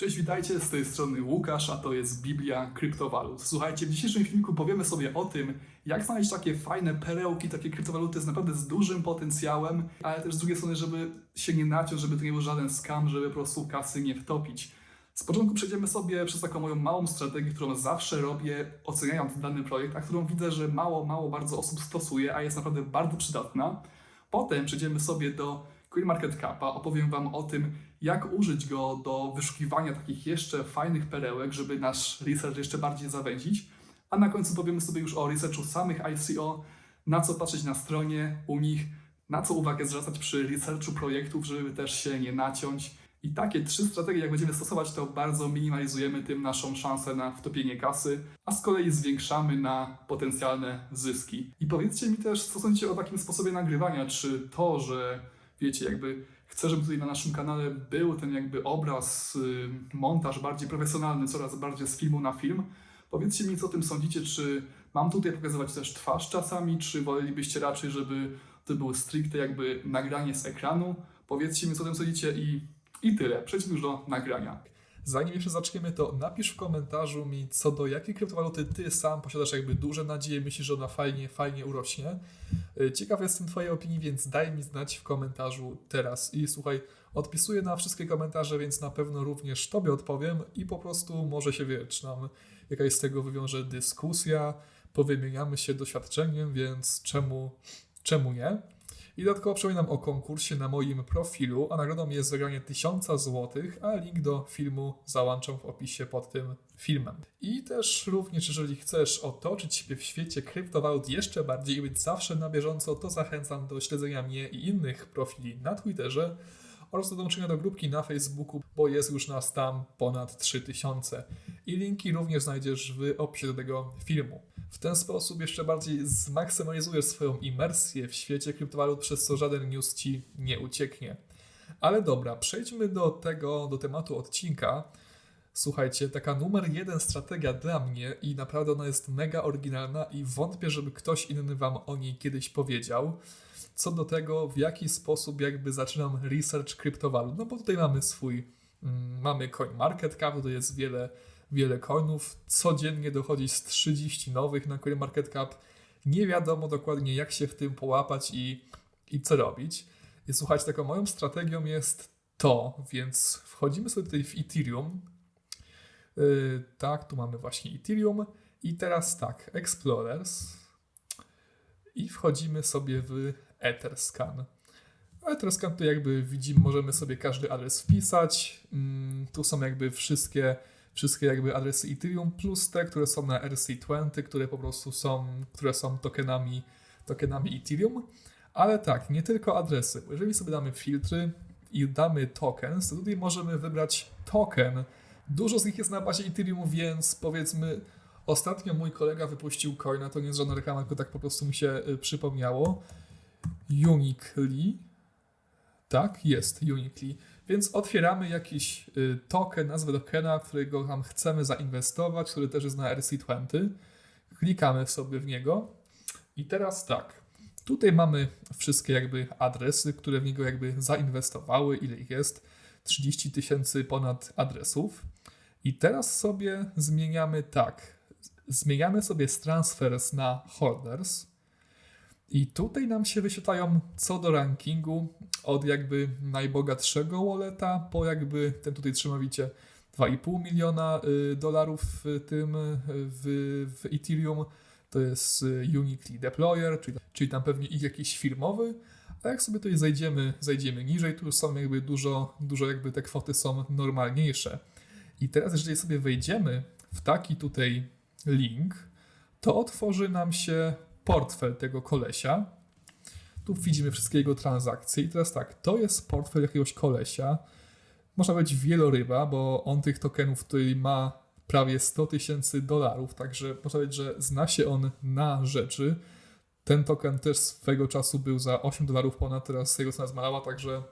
Cześć, witajcie, z tej strony Łukasz, a to jest Biblia Kryptowalut. Słuchajcie, w dzisiejszym filmiku powiemy sobie o tym, jak znaleźć takie fajne perełki, takie kryptowaluty z naprawdę z dużym potencjałem, ale też z drugiej strony, żeby się nie naciąć, żeby to nie był żaden skam, żeby po prostu kasy nie wtopić. Z początku przejdziemy sobie przez taką moją małą strategię, którą zawsze robię, oceniając dany projekt, a którą widzę, że mało, mało bardzo osób stosuje, a jest naprawdę bardzo przydatna. Potem przejdziemy sobie do CoinMarketCapa, opowiem Wam o tym, jak użyć go do wyszukiwania takich jeszcze fajnych perełek, żeby nasz research jeszcze bardziej zawęzić. A na końcu powiemy sobie już o researchu samych ICO, na co patrzeć na stronie u nich, na co uwagę zwracać przy researchu projektów, żeby też się nie naciąć. I takie trzy strategie, jak będziemy stosować, to bardzo minimalizujemy tym naszą szansę na wtopienie kasy, a z kolei zwiększamy na potencjalne zyski. I powiedzcie mi też, co sądzicie o takim sposobie nagrywania, czy to, że wiecie, jakby chcę, żeby tutaj na naszym kanale był ten jakby obraz, y, montaż bardziej profesjonalny, coraz bardziej z filmu na film. Powiedzcie mi, co o tym sądzicie, czy mam tutaj pokazywać też twarz czasami, czy wolelibyście raczej, żeby to było stricte jakby nagranie z ekranu? Powiedzcie mi, co o tym sądzicie i, i tyle. Przejdźmy już do nagrania. Zanim jeszcze zaczniemy, to napisz w komentarzu mi, co do jakiej kryptowaluty ty sam posiadasz jakby duże nadzieje, myślisz, że ona fajnie, fajnie urośnie. Y, Ciekaw jestem twojej opinii, więc daj mi znać w komentarzu teraz. I słuchaj, odpisuję na wszystkie komentarze, więc na pewno również tobie odpowiem i po prostu może się wie, czy nam jakaś z tego wywiąże dyskusja, powymieniamy się doświadczeniem, więc czemu, czemu nie? I dodatkowo przypominam o konkursie na moim profilu, a nagrodą jest wygranie 1000 zł, a link do filmu załączam w opisie pod tym filmem. I też również, jeżeli chcesz otoczyć siebie w świecie kryptowalut jeszcze bardziej i być zawsze na bieżąco, to zachęcam do śledzenia mnie i innych profili na Twitterze oraz do dołączenia do grupki na Facebooku, bo jest już nas tam ponad 3000. I linki również znajdziesz w opisie do tego filmu. W ten sposób jeszcze bardziej zmaksymalizujesz swoją imersję w świecie kryptowalut, przez co żaden news ci nie ucieknie. Ale dobra, przejdźmy do tego, do tematu odcinka. Słuchajcie, taka numer jeden strategia dla mnie i naprawdę ona jest mega oryginalna i wątpię, żeby ktoś inny wam o niej kiedyś powiedział. Co do tego, w jaki sposób jakby zaczynam research kryptowalut. No bo tutaj mamy swój, mm, mamy CoinMarketCap, to jest wiele, wiele coinów. Codziennie dochodzi z 30 nowych na CoinMarketCap. Nie wiadomo dokładnie jak się w tym połapać i, i co robić. I słuchajcie, taką moją strategią jest to, więc wchodzimy sobie tutaj w Ethereum. Yy, tak, tu mamy właśnie Ethereum. I teraz tak, Explorers. I wchodzimy sobie w Etherscan. Etherscan to jakby widzimy, możemy sobie każdy adres wpisać. Mm, tu są jakby wszystkie, wszystkie jakby adresy Ethereum plus te, które są na RC20, które po prostu są, które są tokenami, tokenami Ethereum. Ale tak, nie tylko adresy. Jeżeli sobie damy filtry i damy tokens, to tutaj możemy wybrać token. Dużo z nich jest na bazie Ethereum, więc powiedzmy, ostatnio mój kolega wypuścił coina, to nie jest żadna reklama, tylko tak po prostu mi się y, przypomniało. Uniquely. Tak, jest Uniquely. Więc otwieramy jakiś y, token, nazwę tokena, którego tam chcemy zainwestować, który też jest na RC20. Klikamy sobie w niego. I teraz tak. Tutaj mamy wszystkie jakby adresy, które w niego jakby zainwestowały, ile ich jest. 30 tysięcy ponad adresów. I teraz sobie zmieniamy tak. Zmieniamy sobie z transfers na holders. I tutaj nam się wyświetlają co do rankingu od jakby najbogatszego walleta po jakby ten tutaj trzyma widzicie 2,5 miliona y, dolarów w tym y, w, w Ethereum. To jest y, Uniquely Deployer, czyli, czyli tam pewnie ich jakiś firmowy. A jak sobie tutaj zejdziemy, zejdziemy niżej, tu są jakby dużo, dużo jakby te kwoty są normalniejsze. I teraz jeżeli sobie wejdziemy w taki tutaj link, to otworzy nam się portfel tego kolesia. Tu widzimy wszystkie jego transakcje. I teraz tak, to jest portfel jakiegoś kolesia. Można powiedzieć wieloryba, bo on tych tokenów tutaj ma prawie 100 tysięcy dolarów, także można powiedzieć, że zna się on na rzeczy. Ten token też swego czasu był za 8 dolarów ponad, teraz jego cena zmalała, także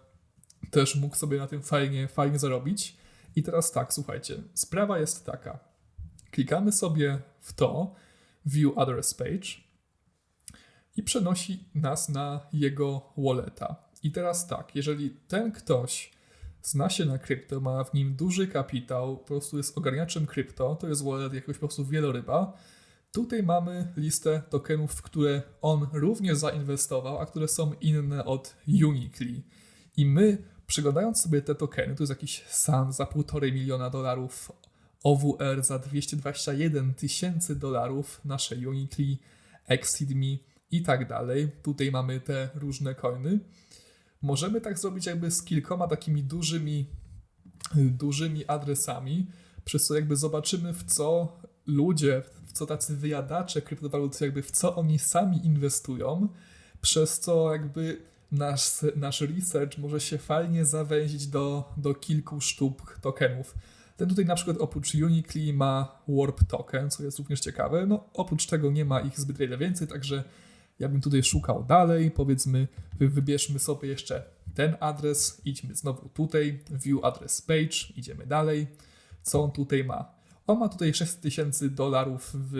też mógł sobie na tym fajnie, fajnie zarobić. I teraz tak, słuchajcie, sprawa jest taka. Klikamy sobie w to, View Others Page i przenosi nas na jego walleta. I teraz tak, jeżeli ten ktoś zna się na krypto, ma w nim duży kapitał, po prostu jest ogarniaczem krypto, to jest wallet jakoś po prostu wieloryba. Tutaj mamy listę tokenów, w które on również zainwestował, a które są inne od Uniqli. I my, przeglądając sobie te tokeny, to jest jakiś SAN za 1,5 miliona dolarów, OWR za 221 tysięcy dolarów, nasze Uniqli, Exceed Me i tak dalej. Tutaj mamy te różne coiny. Możemy tak zrobić jakby z kilkoma takimi dużymi, dużymi adresami, przez co jakby zobaczymy w co ludzie, w co tacy wyjadacze kryptowalut, jakby w co oni sami inwestują, przez co jakby nasz, nasz research może się fajnie zawęzić do, do kilku sztuk tokenów. Ten tutaj na przykład oprócz Uniqli ma Warp Token, co jest również ciekawe. No oprócz tego nie ma ich zbyt wiele więcej, także ja bym tutaj szukał dalej. Powiedzmy, wy- wybierzmy sobie jeszcze ten adres, idźmy znowu tutaj, View Address Page, idziemy dalej. Co on tutaj ma? On ma tutaj 6000 dolarów w,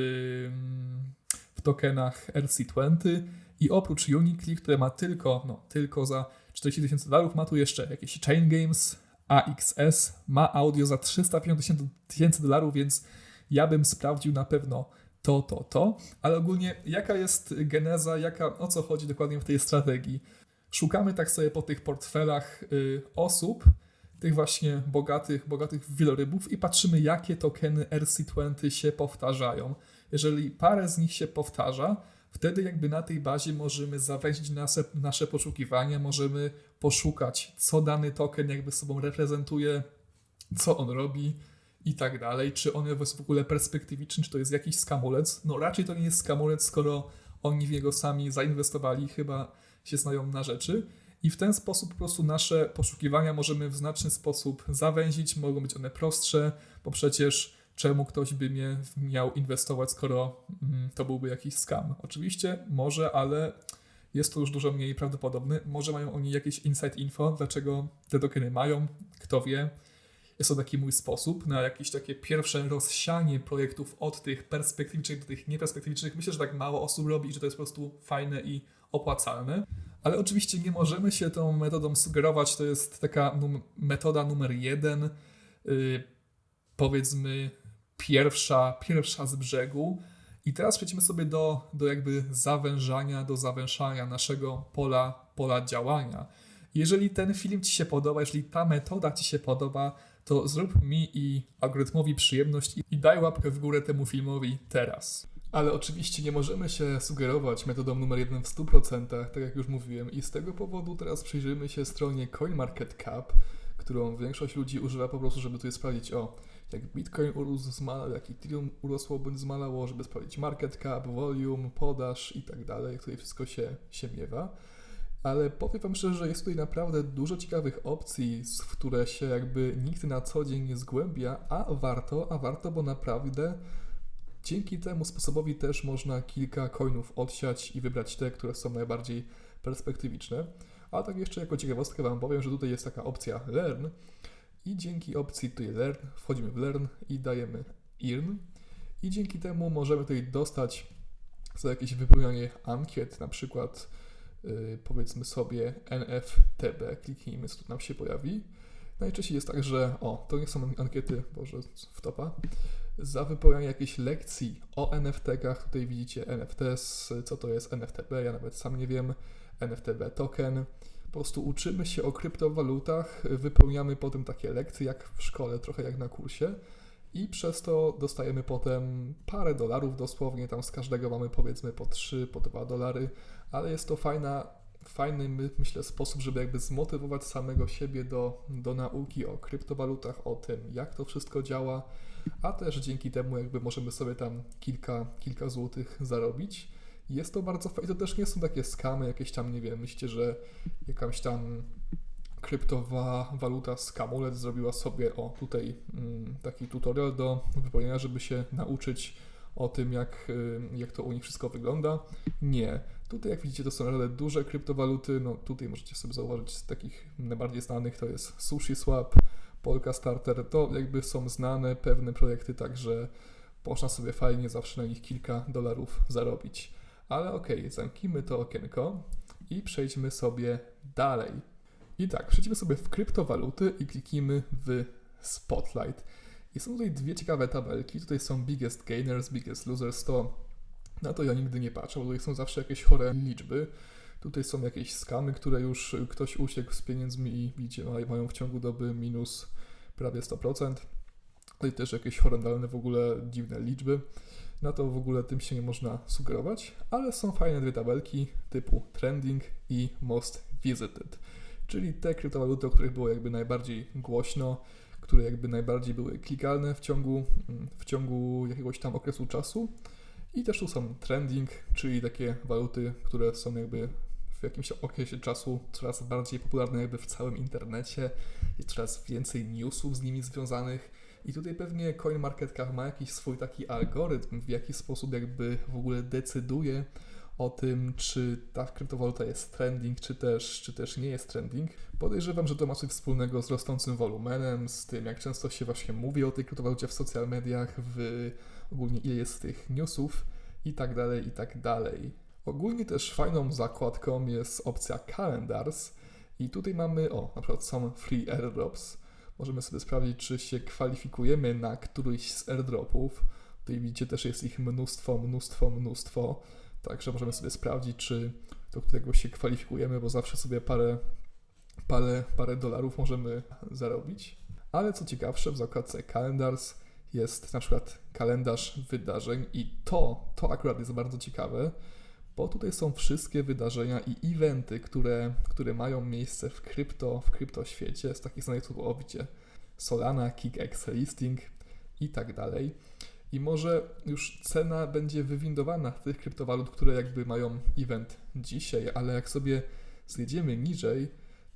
w tokenach RC20 i oprócz Uniqli, które ma tylko, no, tylko za 40 tysięcy dolarów, ma tu jeszcze jakieś Chain Games, AXS, ma audio za 350 tysięcy dolarów, więc ja bym sprawdził na pewno to, to, to, ale ogólnie jaka jest geneza, jaka, o co chodzi dokładnie w tej strategii? Szukamy tak sobie po tych portfelach y, osób, tych właśnie bogatych, bogatych wielorybów i patrzymy, jakie tokeny RC20 się powtarzają. Jeżeli parę z nich się powtarza, wtedy jakby na tej bazie możemy zawęzić nasze, nasze poszukiwania, możemy poszukać, co dany token jakby sobą reprezentuje, co on robi i tak dalej, czy on jest w ogóle perspektywiczny, czy to jest jakiś skamulec. No raczej to nie jest skamulec, skoro oni w niego sami zainwestowali, chyba się znają na rzeczy. I w ten sposób po prostu nasze poszukiwania możemy w znaczny sposób zawęzić, mogą być one prostsze, bo przecież czemu ktoś by mnie miał inwestować, skoro mm, to byłby jakiś scam. Oczywiście może, ale jest to już dużo mniej prawdopodobne. Może mają oni jakieś inside info, dlaczego te tokeny mają, kto wie. Jest to taki mój sposób na jakieś takie pierwsze rozsianie projektów od tych perspektywicznych do tych nieperspektywicznych. Myślę, że tak mało osób robi i że to jest po prostu fajne i opłacalne. Ale oczywiście nie możemy się tą metodą sugerować. To jest taka num- metoda numer jeden, yy, powiedzmy pierwsza, pierwsza z brzegu. I teraz przejdźmy sobie do, do jakby zawężania, do zawęszania naszego pola, pola działania. Jeżeli ten film Ci się podoba, jeżeli ta metoda Ci się podoba, to zrób mi i algorytmowi przyjemność i- daj łapkę w górę temu filmowi teraz. Ale oczywiście nie możemy się sugerować metodą numer jeden w 100%, tak jak już mówiłem, i z tego powodu teraz przyjrzymy się stronie CoinMarketCap, którą większość ludzi używa po prostu, żeby tutaj sprawdzić, o, jak Bitcoin urósł, zmalał, jak Ethereum urosło bądź zmalało, żeby sprawdzić market cap, volume, podaż i tak dalej, tutaj wszystko się, się miewa. Ale powiem Wam szczerze, że jest tutaj naprawdę dużo ciekawych opcji, w które się jakby nikt na co dzień nie zgłębia, a warto, a warto, bo naprawdę dzięki temu sposobowi też można kilka coinów odsiać i wybrać te, które są najbardziej perspektywiczne. A tak jeszcze jako ciekawostkę Wam powiem, że tutaj jest taka opcja Learn i dzięki opcji tutaj Learn wchodzimy w Learn i dajemy Earn i dzięki temu możemy tutaj dostać za jakieś wypełnianie ankiet, na przykład yy, powiedzmy sobie NFTB, kliknijmy, co tu nam się pojawi. Najczęściej jest tak, że o, to nie są ankiety, boże, wtopa, za wypełnianie jakiejś lekcji o NFT-kach. Tutaj widzicie NFTs, co to jest NFTB, ja nawet sam nie wiem. NFTB token. Po prostu uczymy się o kryptowalutach, wypełniamy potem takie lekcje jak w szkole, trochę jak na kursie. I przez to dostajemy potem parę dolarów dosłownie, tam z każdego mamy powiedzmy po 3, po 2 dolary, ale jest to fajna, fajny, my- myślę, sposób, żeby jakby zmotywować samego siebie do, do nauki o kryptowalutach, o tym, jak to wszystko działa, a też dzięki temu jakby możemy sobie tam kilka, kilka złotych zarobić. Jest to bardzo fajne, to też nie są takie skamy, jakieś tam, nie wiem, myślicie, że jakaś tam kryptowa waluta Skamulec zrobiła sobie, o tutaj mm, taki tutorial do wypełnienia, żeby się nauczyć o tym, jak, y, jak to u nich wszystko wygląda. Nie. Tutaj, jak widzicie, to są naprawdę duże kryptowaluty. No tutaj możecie sobie zauważyć z takich najbardziej znanych to jest SushiSwap, Polka Starter. To jakby są znane pewne projekty, także można sobie fajnie zawsze na nich kilka dolarów zarobić. Ale okej, zamknijmy to okienko i przejdźmy sobie dalej. I tak, przejdziemy sobie w kryptowaluty i kliknijmy w Spotlight. I są tutaj dwie ciekawe tabelki. Tutaj są biggest gainers, biggest losers. To na to ja nigdy nie patrzę, bo tutaj są zawsze jakieś chore liczby. Tutaj są jakieś skamy, które już ktoś uciekł z pieniędzmi i widzicie, ma- mają w ciągu doby minus prawie 100%. Tutaj też jakieś horrendalne w ogóle dziwne liczby. Na to w ogóle tym się nie można sugerować, ale są fajne dwie tabelki typu trending i most visited, czyli te kryptowaluty, o których było jakby najbardziej głośno, które jakby najbardziej były klikalne w ciągu, mm, w ciągu jakiegoś tam okresu czasu. I też tu są trending, czyli takie waluty, które są jakby w jakimś okresie czasu coraz bardziej popularne jakby w całym internecie. Jest coraz więcej newsów z nimi związanych. I tutaj pewnie CoinMarketCap ma jakiś swój taki algorytm, w jaki sposób jakby w ogóle decyduje o tym, czy ta kryptowaluta jest trending, czy też, czy też nie jest trending. Podejrzewam, że to ma coś wspólnego z rosnącym wolumenem, z tym, jak często się właśnie mówi o tej kryptowalucie w social mediach, w ogólnie ile jest tych newsów i tak dalej, i tak dalej. Ogólnie też fajną zakładką jest opcja Calendars i tutaj mamy, o, na przykład są free airdrops. Możemy sobie sprawdzić, czy się kwalifikujemy na któryś z airdropów. Tutaj widzicie, też jest ich mnóstwo, mnóstwo, mnóstwo. Także możemy sobie sprawdzić, czy do którego się kwalifikujemy, bo zawsze sobie parę, parę, parę dolarów możemy zarobić. Ale co ciekawsze, w zakładce Calendars jest na przykład kalendarz wydarzeń i to, to akurat jest bardzo ciekawe, bo tutaj są wszystkie wydarzenia i eventy, które, które mają miejsce w krypto, w kryptoświecie, z takich znanych widzicie Solana, KickX Listing i tak dalej. I może już cena będzie wywindowana tych kryptowalut, które jakby mają event dzisiaj, ale jak sobie zjedziemy niżej,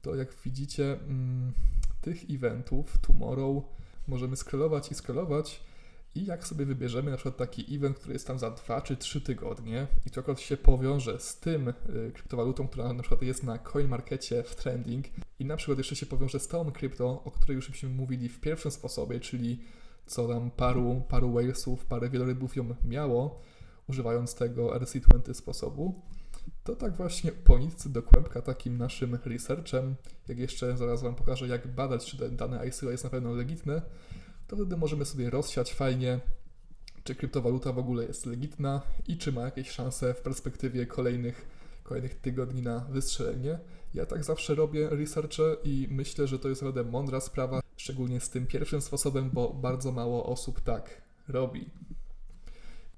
to jak widzicie mm, tych eventów tomorrow możemy scrollować i scrollować i jak sobie wybierzemy na przykład taki event, który jest tam za 2 czy 3 tygodnie i to akurat się powiąże z tym y, kryptowalutą, która na przykład jest na CoinMarkecie w trending i na przykład jeszcze się powiąże z tą krypto, o której już byśmy mówili w pierwszym sposobie, czyli co tam paru, paru whalesów, parę wielorybów ją miało, używając tego RC20 sposobu, to tak właśnie po nitce do kłębka takim naszym researchem, jak jeszcze zaraz Wam pokażę, jak badać, czy dane ICO jest na pewno legitne, to wtedy możemy sobie rozsiać fajnie, czy kryptowaluta w ogóle jest legitna i czy ma jakieś szanse w perspektywie kolejnych, kolejnych tygodni na wystrzelenie. Ja tak zawsze robię researche i myślę, że to jest naprawdę mądra sprawa, szczególnie z tym pierwszym sposobem, bo bardzo mało osób tak robi.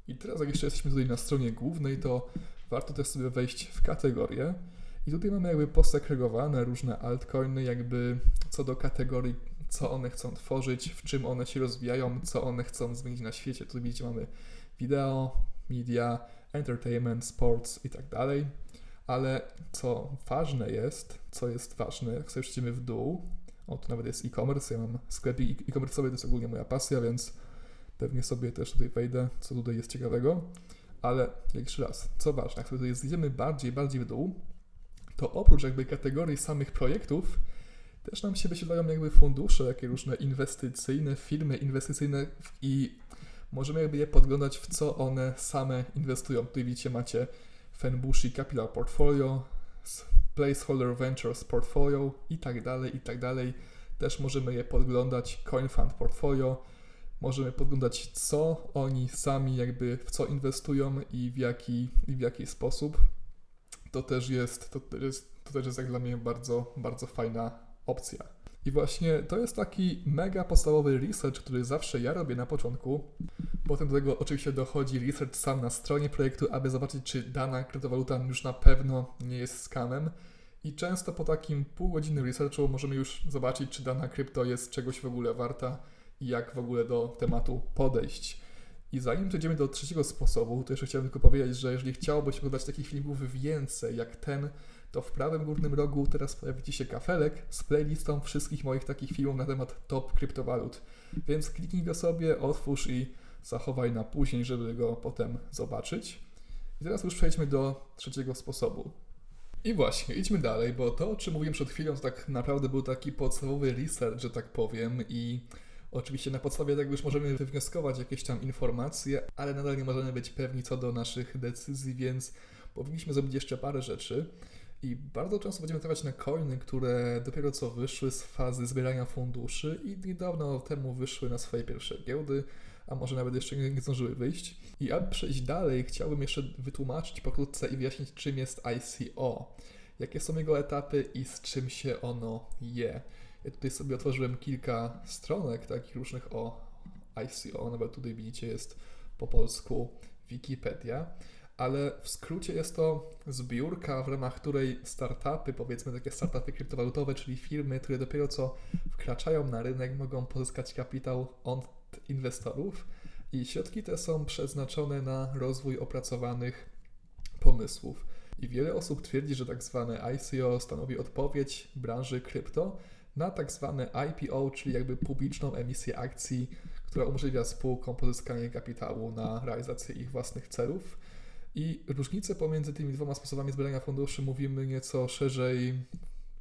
I teraz jak jeszcze jesteśmy tutaj na stronie głównej, to warto też sobie wejść w kategorie. I tutaj mamy jakby posegregowane różne altcoiny, jakby co do kategorii, co one chcą tworzyć, w czym one się rozwijają, co one chcą zmienić na świecie. Tu widzicie mamy wideo, media, entertainment, sports i tak dalej. Ale co ważne jest, co jest ważne, jak sobie przejdziemy w dół, o tu nawet jest e-commerce, ja mam sklepik e-commerce'owy, to jest ogólnie moja pasja, więc pewnie sobie też tutaj wejdę, co tutaj jest ciekawego. Ale jeszcze raz, co ważne, jak sobie tutaj zjedziemy bardziej, bardziej w dół, to oprócz jakby kategorii samych projektów, też nam się wyświetlają jakby fundusze, jakie różne inwestycyjne, firmy inwestycyjne i możemy jakby je podglądać, w co one same inwestują. Tutaj widzicie, macie Fenbushi Capital Portfolio, Placeholder Ventures Portfolio i tak dalej, i tak dalej. Też możemy je podglądać, CoinFund Portfolio, możemy podglądać, co oni sami jakby w co inwestują i w jaki, i w jaki sposób. To też jest, to też jest, to też jest jak dla mnie bardzo, bardzo fajna opcja. I właśnie to jest taki mega podstawowy research, który zawsze ja robię na początku. Potem do tego oczywiście dochodzi research sam na stronie projektu, aby zobaczyć, czy dana kryptowaluta już na pewno nie jest scamem. I często po takim pół godziny researchu możemy już zobaczyć, czy dana krypto jest czegoś w ogóle warta i jak w ogóle do tematu podejść. I zanim przejdziemy do trzeciego sposobu, to jeszcze chciałem tylko powiedzieć, że jeżeli chciałbyś oglądać takich filmów więcej jak ten, to w prawym górnym rogu teraz pojawi Ci się kafelek z playlistą wszystkich moich takich filmów na temat top kryptowalut. Więc kliknij go sobie, otwórz i zachowaj na później, żeby go potem zobaczyć. I teraz już przejdźmy do trzeciego sposobu. I właśnie, idźmy dalej, bo to, o czym mówiłem przed chwilą, to tak naprawdę był taki podstawowy research, że tak powiem, i oczywiście na podstawie tego już możemy wywnioskować jakieś tam informacje, ale nadal nie możemy być pewni co do naszych decyzji, więc powinniśmy zrobić jeszcze parę rzeczy. I bardzo często będziemy trafiać na coiny, które dopiero co wyszły z fazy zbierania funduszy i niedawno temu wyszły na swoje pierwsze giełdy, a może nawet jeszcze nie, zdążyły wyjść. I aby przejść dalej, chciałbym jeszcze wytłumaczyć pokrótce i wyjaśnić, czym jest ICO, jakie są jego etapy i z czym się ono je. Ja tutaj sobie otworzyłem kilka stronek takich różnych o ICO, nawet tutaj widzicie jest po polsku Wikipedia, ale w skrócie jest to zbiórka, w ramach której startupy, powiedzmy takie startupy kryptowalutowe, czyli firmy, które dopiero co wkraczają na rynek, mogą pozyskać kapitał od inwestorów. I środki te są przeznaczone na rozwój opracowanych pomysłów. I wiele osób twierdzi, że tak zwane ICO stanowi odpowiedź branży krypto na tak zwane IPO, czyli jakby publiczną emisję akcji, która umożliwia spółkom pozyskanie kapitału na realizację ich własnych celów. I różnice pomiędzy tymi dwoma sposobami zbierania funduszy mówimy nieco szerzej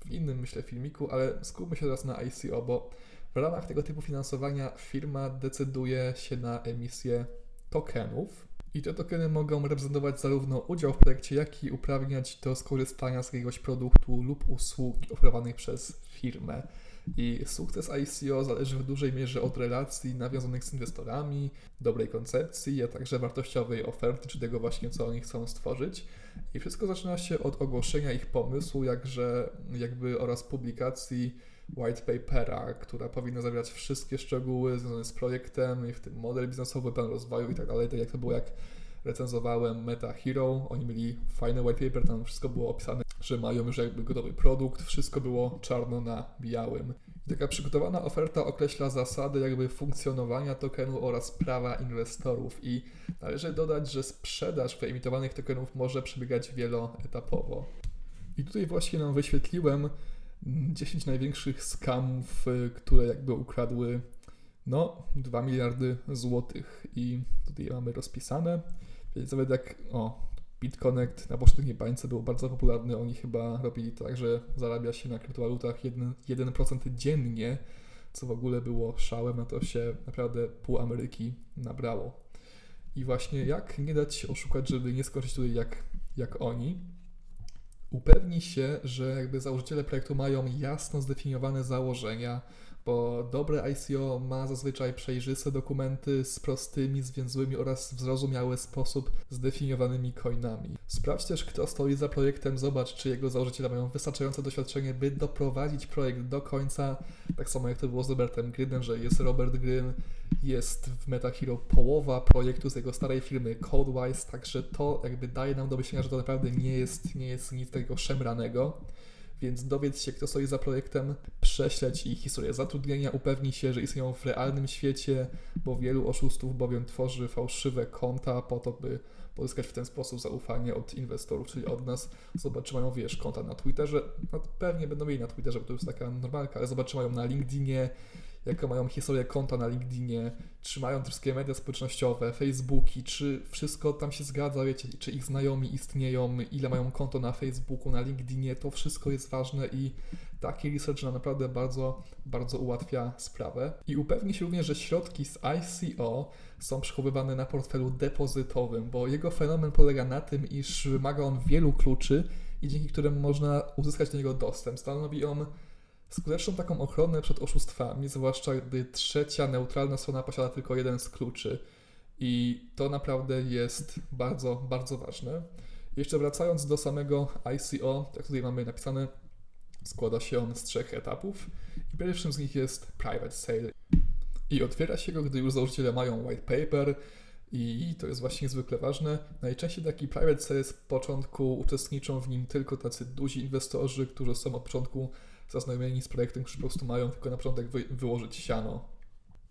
w innym, myślę, filmiku, ale skupmy się teraz na ICO, bo w ramach tego typu finansowania firma decyduje się na emisję tokenów. I te tokeny mogą reprezentować zarówno udział w projekcie, jak i uprawniać do skorzystania z jakiegoś produktu lub usługi oferowanych przez firmę. I sukces ICO zależy w dużej mierze od relacji nawiązanych z inwestorami, dobrej koncepcji, a także wartościowej oferty, czy tego właśnie, co oni chcą stworzyć. I wszystko zaczyna się od ogłoszenia ich pomysłu, jakże jakby oraz publikacji white papera, która powinna zawierać wszystkie szczegóły związane z projektem, i w tym model biznesowy, plan rozwoju i tak dalej, tak jak to było jak recenzowałem Meta Hero, oni mieli fajny white paper, tam wszystko było opisane, że mają już jakby gotowy produkt, wszystko było czarno na białym. I taka przygotowana oferta określa zasady jakby funkcjonowania tokenu oraz prawa inwestorów i należy dodać, że sprzedaż wyemitowanych tokenów może przebiegać wieloetapowo. I tutaj właśnie nam wyświetliłem 10 największych skamów, y, które jakby ukradły no 2 miliardy złotych i tutaj mamy rozpisane. Więc nawet jak o BitConnect na poprzedniej bańce był bardzo popularny, oni chyba robili tak, że zarabia się na kryptowalutach 1%, 1% dziennie, co w ogóle było szałem, na to się naprawdę pół Ameryki nabrało. I właśnie jak nie dać oszukać, żeby nie skończyć tutaj jak, jak oni, upewni się, że jakby założyciele projektu mają jasno zdefiniowane założenia, bo dobre ICO ma zazwyczaj przejrzyste dokumenty z prostymi, zwięzłymi oraz w zrozumiały sposób zdefiniowanymi coinami. Sprawdź też, kto stoi za projektem, zobacz, czy jego założyciele mają wystarczające doświadczenie, by doprowadzić projekt do końca, tak samo jak to było z Robertem Grynem, że jest Robert Gryn, jest w MetaHero połowa projektu z jego starej firmy CodeWise, także to jakby daje nam do myślenia, że to naprawdę nie jest, nie jest nic takiego szemranego więc dowiedz się, kto stoi za projektem, prześledź ich historię zatrudnienia, upewnij się, że istnieją w realnym świecie, bo wielu oszustów bowiem tworzy fałszywe konta po to, by pozyskać w ten sposób zaufanie od inwestorów, czyli od nas. Zobacz, czy mają, wiesz, konta na Twitterze, no pewnie będą mieli na Twitterze, bo to już taka normalka, ale zobacz, czy mają na LinkedInie, jaką mają historię konta na LinkedInie, czy mają wszystkie media społecznościowe, Facebooki, czy wszystko tam się zgadza, wiecie, czy ich znajomi istnieją, ile mają konto na Facebooku, na LinkedInie, to wszystko jest ważne i taki research naprawdę bardzo, bardzo ułatwia sprawę. I upewni się również, że środki z ICO są przechowywane na portfelu depozytowym, bo jego fenomen polega na tym, iż wymaga on wielu kluczy i dzięki którym można uzyskać do niego dostęp. Stanowi on skuteczną taką ochronę przed oszustwami, zwłaszcza gdy trzecia neutralna strona posiada tylko jeden z kluczy. I to naprawdę jest bardzo, bardzo ważne. Jeszcze wracając do samego ICO, jak tutaj mamy napisane, składa się on z trzech etapów pierwszym z nich jest private sale. I otwiera się go, gdy już założyciele mają white paper i to jest właśnie niezwykle ważne. Najczęściej taki private sale z początku uczestniczą w nim tylko tacy duzi inwestorzy, którzy są od początku zaznajomieni z projektem, którzy po prostu mają tylko na początek wy wyłożyć siano.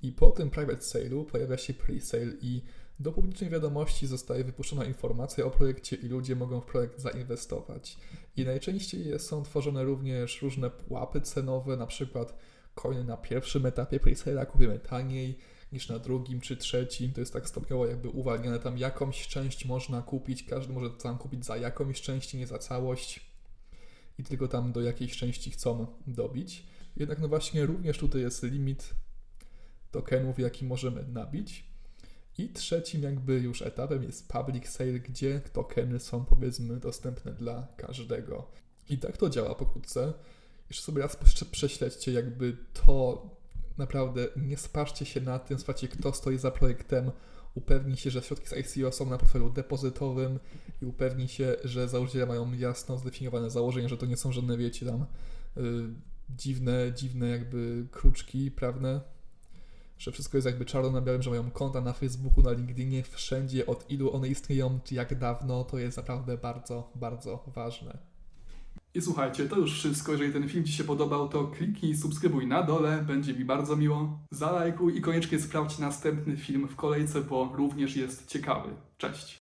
I po tym private sale'u pojawia się pre-sale i do publicznej wiadomości zostaje wypuszczona informacja o projekcie i ludzie mogą w projekt zainwestować. I najczęściej są tworzone również różne pułapy cenowe, na przykład coiny na pierwszym etapie pre-sale'a kupimy taniej niż na drugim czy trzecim. To jest tak stopniowo jakby uwalniane. Tam jakąś część można kupić, każdy może tam kupić za jakąś część, nie za całość i tylko tam do jakiejś części chcą dobić. Jednak no właśnie również tutaj jest limit tokenów, jaki możemy nabić. I trzecim jakby już etapem jest public sale, gdzie tokeny są powiedzmy dostępne dla każdego. I tak to działa pokrótce. Jeszcze sobie raz prze- prześledźcie, jakby to naprawdę nie sparzcie się na tym, sprawdźcie kto stoi za projektem, upewnij się, że środki z ICO są na portfelu depozytowym i upewnij się, że założyciele mają jasno zdefiniowane założenia, że to nie są żadne, wiecie, tam y, dziwne, dziwne jakby kruczki prawne, że wszystko jest jakby czarno na białym, że mają konta na Facebooku, na LinkedInie, wszędzie, od ilu one istnieją, czy jak dawno, to jest naprawdę bardzo, bardzo ważne. I słuchajcie, to już wszystko. Jeżeli ten film Ci się podobał, to kliknij subskrybuj na dole, będzie mi bardzo miło. Zalajkuj i koniecznie sprawdź następny film w kolejce, bo również jest ciekawy. Cześć!